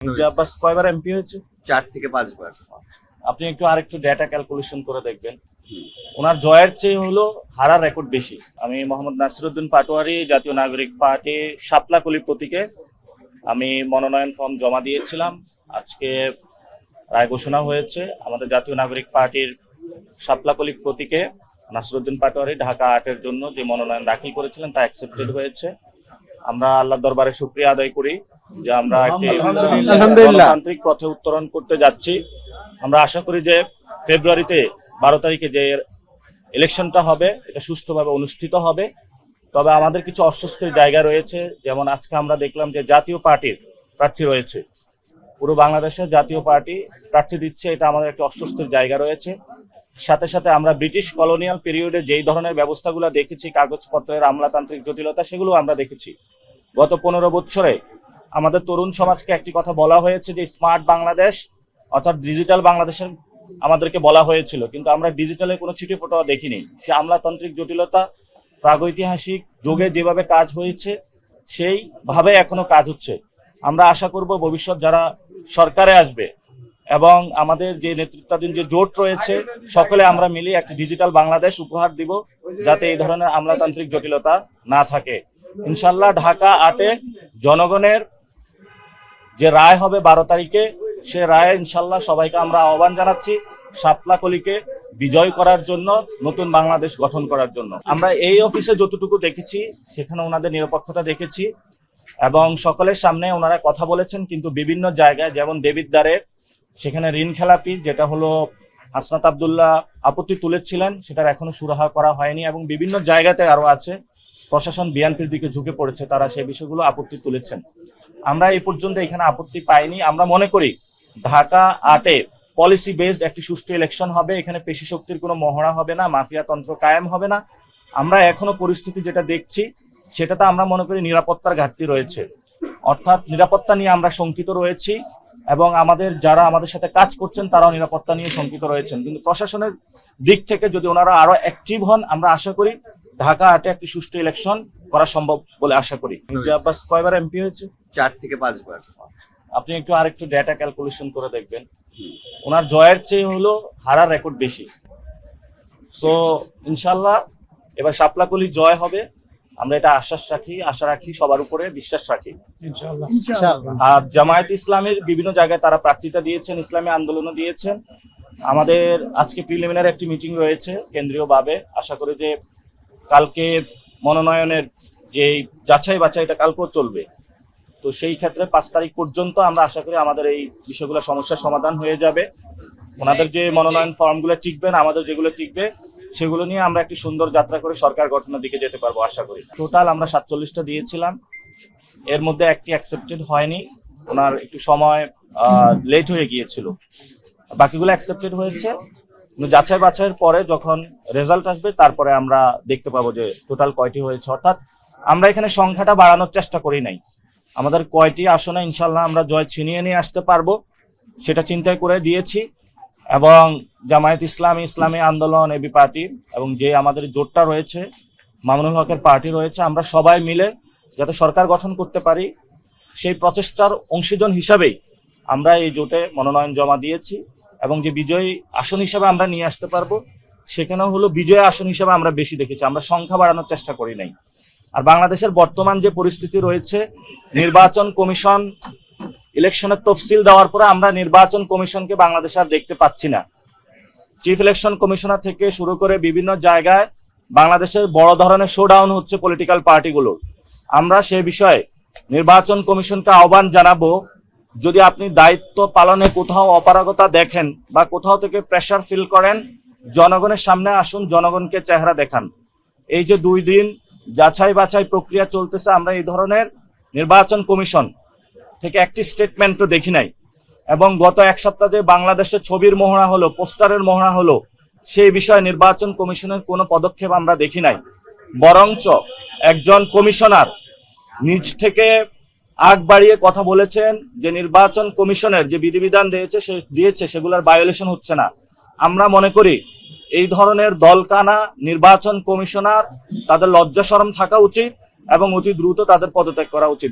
মির্জা আব্বাস কয়বার এমপি হয়েছে? চার থেকে পাঁচবার। আপনি একটু আরেকটু ডেটা ক্যালকুলেশন করে দেখবেন। ওনার জয়ের চেয়ে হলো হারার রেকর্ড বেশি। আমি মোহাম্মদ নাসিরুদ্দিন পাটোয়ারি জাতীয় নাগরিক পার্টি শাপলাকলি প্রতীকে আমি মনোনয়ন ফর্ম জমা দিয়েছিলাম। আজকে রায় ঘোষণা হয়েছে আমাদের জাতীয় নাগরিক পার্টির শাপলাকলি প্রতীকে নাসিরুদ্দিন পাটোয়ারি ঢাকা আটের জন্য যে মনোনয়ন দাখিল করেছিলেন তা অ্যাকসেপ্টেড হয়েছে। আমরা আল্লাহ দরবারে শুক্রিয়া আদায় করি। যে আমরা একটি গণতান্ত্রিক পথে উত্তরণ করতে যাচ্ছি। আমরা আশা করি যে ফেব্রুয়ারিতে বারো তারিখে যে ইলেকশনটা হবে এটা সুষ্ঠুভাবে অনুষ্ঠিত হবে। তবে আমাদের কিছু অস্বস্তির জায়গা রয়েছে। যেমন আজকে আমরা দেখলাম যে জাতীয় পার্টির প্রার্থী রয়েছে। পুরো বাংলাদেশের জাতীয় পার্টি প্রার্থী দিচ্ছে এটা আমাদের একটা অস্বস্তির জায়গা রয়েছে। সাথে সাথে আমরা ব্রিটিশ কলোনিয়াল পিরিয়ডে যেই ধরনের ব্যবস্থাগুলো দেখেছি কাগজপত্রের আমলাতান্ত্রিক জটিলতা সেগুলো আমরা দেখেছি। গত পনেরো বছরে আমাদের তরুণ সমাজকে একটি কথা বলা হয়েছে যে স্মার্ট বাংলাদেশ, অর্থাৎ ডিজিটাল বাংলাদেশের আমাদেরকে বলা হয়েছিল। কিন্তু আমরা ডিজিটালের কোনো চিঠি ফটো দেখিনি। সে আমলাতান্ত্রিক জটিলতা, প্রাগৈতিহাসিক যুগে যেভাবে কাজ হয়েছে সেই ভাবে এখনও কাজ হচ্ছে। আমরা আশা করব ভবিষ্যৎ যারা সরকারে আসবে এবং আমাদের যে নেতৃত্বাধীন যে জোট রয়েছে, সকলে আমরা মিলে একটি ডিজিটাল বাংলাদেশ উপহার দিব, যাতে এই ধরনের আমলাতান্ত্রিক জটিলতা না থাকে। ইনশাল্লাহ ঢাকা আটে জনগণের যে রায় হবে বারো তারিখে, সে রায়ে ইনশাল্লাহ সবাইকে আমরা আহ্বান জানাচ্ছি শাপলা কলিকে বিজয় করার জন্য, নতুন বাংলাদেশ গঠন করার জন্য। আমরা এই অফিসে যতটুকু দেখেছি, সেখানে ওনাদের নিরপেক্ষতা দেখেছি এবং সকলের সামনে ওনারা কথা বলেছেন, কিন্তু বিভিন্ন জায়গায়, যেমন দেবিদ্বারের, সেখানে ঋণ খেলাপি, যেটা হলো হাসনাত আবদুল্লাহ আপত্তি তুলেছিলেন, সেটার এখনও সুরাহা করা হয়নি এবং বিভিন্ন জায়গাতে আরও আছে। প্রশাসন বিএনপির দিকে ঝুঁকে পড়েছে, তারা সেই বিষয়গুলো আপত্তি তুলেছেন। আমরা এই পর্যন্ত এখানে আপত্তি পাইনি। আমরা মনে করি ঢাকা আটে পলিসি বেসড একটি সুষ্ঠু ইলেকশন হবে। এখানে পেশি শক্তির কোনো মহড়া হবে না, মাফিয়া তন্ত্র কায়েম হবে না। আমরা এখনও পরিস্থিতি যেটা দেখছি, সেটাতে আমরা মনে করি নিরাপত্তার ঘাটতি রয়েছে। অর্থাৎ নিরাপত্তা নিয়ে আমরা শঙ্কিত রয়েছি এবং আমাদের যারা আমাদের সাথে কাজ করছেন, তারাও নিরাপত্তা নিয়ে শঙ্কিত রয়েছেন। কিন্তু প্রশাসনের দিক থেকে যদি ওনারা আরও অ্যাক্টিভ হন, আমরা আশা করি ঢাকা আটে একটি সুষ্ঠু ইলেকশন করা সম্ভব বলে আশা করি। মির্জা আব্বাস কয়বার এমপি হয়েছে? চার থেকে পাঁচবার। আপনি একটু আরেকটু ডেটা ক্যালকুলেশন করে দেখবেন। ওনার জয়ের চেয়ে হলো হারার রেকর্ড বেশি। সো ইনশাল্লাহ এবার সাপলাকলি জয় হবে। আমরা এটা আশ্বাস রাখি আশা রাখি সবার উপরে বিশ্বাস রাখি। আর জামায়াত ইসলামের বিভিন্ন জায়গায় তারা প্রার্থিতা দিয়েছেন ইসলামী আন্দোলনও দিয়েছেন। আমাদের আজকে প্রিলিমিনারি একটি মিটিং রয়েছে কেন্দ্রীয়ভাবে। আশা করি যে কালকে মনোনয়নের যে যাচাই বাছাইটা কালকেও চলবে। তো সেই ক্ষেত্রে পাঁচ তারিখ পর্যন্ত আমরা আশা করি আমাদের এই বিষয়গুলো সমস্যার সমাধান হয়ে যাবে। ওনাদের যে মনোনয়ন ফর্মগুলো টিকবে আমাদের যেগুলো টিকবে, সেগুলো নিয়ে আমরা একটি সুন্দর যাত্রা করে সরকার গঠনের দিকে যেতে পারব আশা করি। টোটাল আমরা সাতচল্লিশটা দিয়েছিলাম। এর মধ্যে একটি অ্যাকসেপ্টেড হয়নি। ওনার একটু সময় লেট হয়ে গিয়েছিল। বাকিগুলো অ্যাকসেপ্টেড হয়েছে। যাচাই বাছাইয়ের পরে যখন রেজাল্ট আসবে, তারপরে আমরা দেখতে পাবো যে টোটাল কয়টি হয়েছে। অর্থাৎ আমরা এখানে সংখ্যাটা বাড়ানোর চেষ্টা করি নাই। আমাদের কয়টি আসনে ইনশাল্লাহ আমরা জয় ছিনিয়ে নিয়ে আসতে পারব, সেটা চিন্তায় করে দিয়েছি। এবং জামায়াত ইসলামী ইসলামী আন্দোলন, এবি পার্টি এবং যে আমাদের জোটটা রয়েছে, মামুনুল হকের পার্টি রয়েছে, আমরা সবাই মিলে যাতে সরকার গঠন করতে পারি, সেই প্রচেষ্টার অংশীজন হিসাবেই আমরা এই জোটে মনোনয়ন জমা দিয়েছি। এবং যে বিজয়ী আসন হিসাবে আমরা নিয়ে আসতে পারব, সেখানেও হলো বিজয় আসন হিসাবে আমরা বেশি দেখেছি। আমরা সংখ্যা বাড়ানোর চেষ্টা করি নাই। আর বাংলাদেশের বর্তমান যে পরিস্থিতি রয়েছে, নির্বাচন কমিশন ইলেকশনের তফসিল দেওয়ার পরে আমরা নির্বাচন কমিশনকে বাংলাদেশ আর দেখতে পাচ্ছি না। চিফ ইলেকশন কমিশনার থেকে শুরু করে বিভিন্ন জায়গায় বাংলাদেশের বড় ধরনের শোডাউন হচ্ছে পলিটিক্যাল পার্টিগুলোর আমরা সে বিষয়ে নির্বাচন কমিশনকে আহ্বান জানাব যদি আপনি দায়িত্ব পালনে কোথাও অপারগতা দেখেন বা কোথাও থেকে প্রেশার ফিল করেন, জনগণের সামনে আসুন, জনগণকে চেহারা দেখান। এই যে দুই দিন যাচাই বাছাই প্রক্রিয়া চলতেছে, আমরা এই ধরনের নির্বাচন কমিশন থেকে একটি স্টেটমেন্টও দেখি নাই। এবং গত এক সপ্তাহে বাংলাদেশে ছবির মহড়া হলো, পোস্টারের মহড়া হলো, সেই বিষয়ে নির্বাচন কমিশনের কোনো পদক্ষেপ আমরা দেখি নাই। বরঞ্চ একজন কমিশনার নিজ থেকে আগ বাড়িয়ে কথা বলেছেন যে নির্বাচন কমিশনের যে বিধিবিধান দিয়েছে, সে দিয়েছে, সেগুলোর বায়োলেশন হচ্ছে না। আমরা মনে করি এই ধরনের দলকানা নির্বাচন কমিশনার তাদের লজ্জা শরম থাকা উচিত এবং অতি দ্রুত তাদের পদত্যাগ করা উচিত।